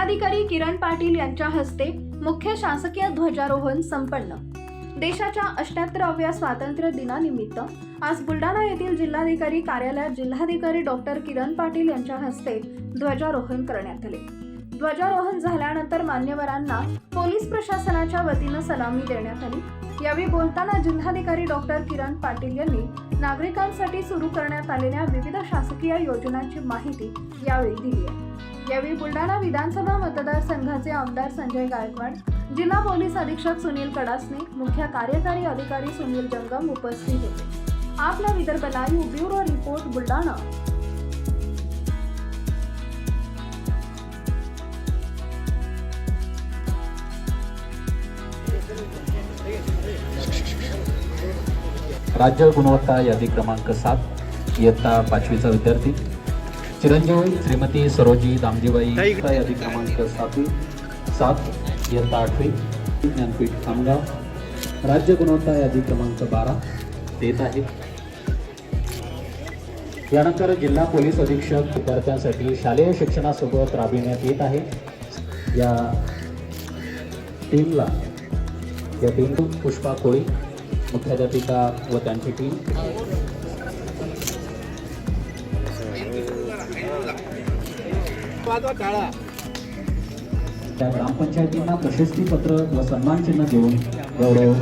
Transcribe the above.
जिल्हाधिकारी किरण पाटील यांच्या हस्ते मुख्य शासकीय ध्वजारोहण संपन्न. देशाच्या अष्ट्याहत्तराव्या स्वातंत्र्य दिनानिमित्त आज बुलढाणा येथील जिल्हाधिकारी कार्यालयात जिल्हाधिकारी डॉक्टर किरण पाटील यांच्या हस्ते ध्वजारोहण करण्यात आले. ध्वजारोहण झाल्यानंतर मान्यवरांना पोलीस प्रशासनाच्या वतीनं सलामी देण्यात आली. यावेळी बोलताना जिल्हाधिकारी डॉक्टर किरण पाटील यांनी नागरिकांसाठी सुरू करण्यात आलेल्या विविध शासकीय योजनांची माहिती यावेळी दिली आहे. यावेळी बुलढाणा विधानसभा मतदारसंघाचे आमदार संजय गायकवाड जिल्हा पोलीस अधीक्षक सुनील कडासने मुख्य कार्यकारी अधिकारी सुनील जंगम उपस्थित होते. आपला Vidarbha live bureau report Buldhana. राज्य गुणवत्ता यादी क्रमांक सात इयत्ता पाचवीचा विद्यार्थी. चिरंजीव श्रीमती सरोजी दामजीबाई यादी क्रमांक सातवी सात इयत्ता आठवी ज्ञानपीठ खामगाव राज्य गुणवत्ता यादी क्रमांक बारा देत आहे. यानंतर जिल्हा पोलीस अधीक्षक विद्यार्थ्यांसाठी शालेय शिक्षणासोबत राबविण्यात येत आहे. या टीमला या टीम पुष्पा कोळी मुख्याध्यापिका व त्यांची टीम त्या ग्रामपंचायतींना प्रशस्तीपत्र व सन्मानचिन्ह देऊन गौरव